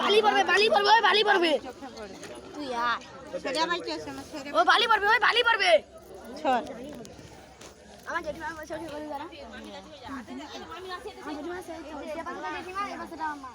বালি পড়বে বালি পড়বে বালি পড়বে তুই আয় আছে আমার ও বালি পড়বে, ওই বালি পড়বে। ছড় আমার জেঠিমা বসে ওঠে বলি দাঁড়া। আমার জেঠিমা পাশে জেঠিমা এই পাশেটা আমার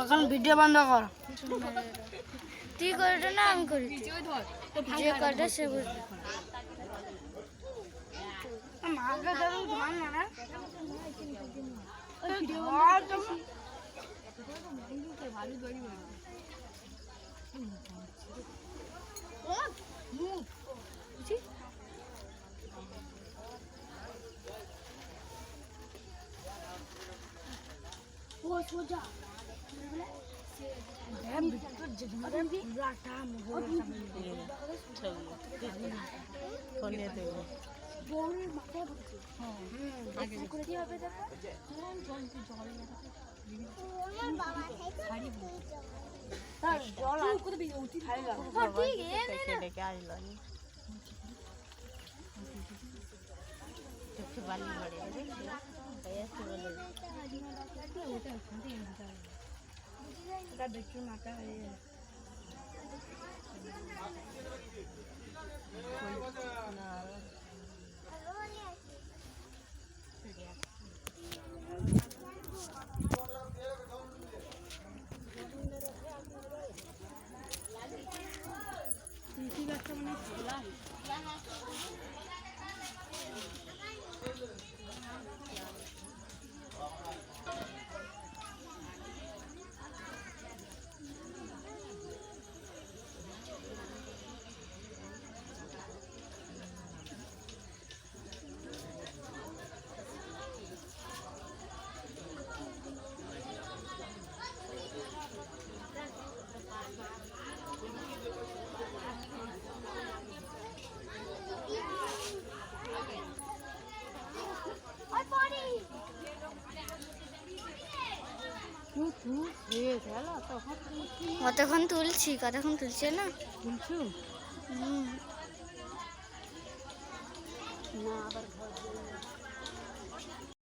এখন ভিডিও বন্ধ কর। তুই করে না আমি করি। যে করে সে বুঝবে। মাকে ডেকে আসলো চোখে বালি পড়ে দেখি বলে এটা দেখি মাথা হয়ে গেছে। না কতক্ষণ তুলছি? কতক্ষণ তুলছে না? শুনছু হুম। না আবার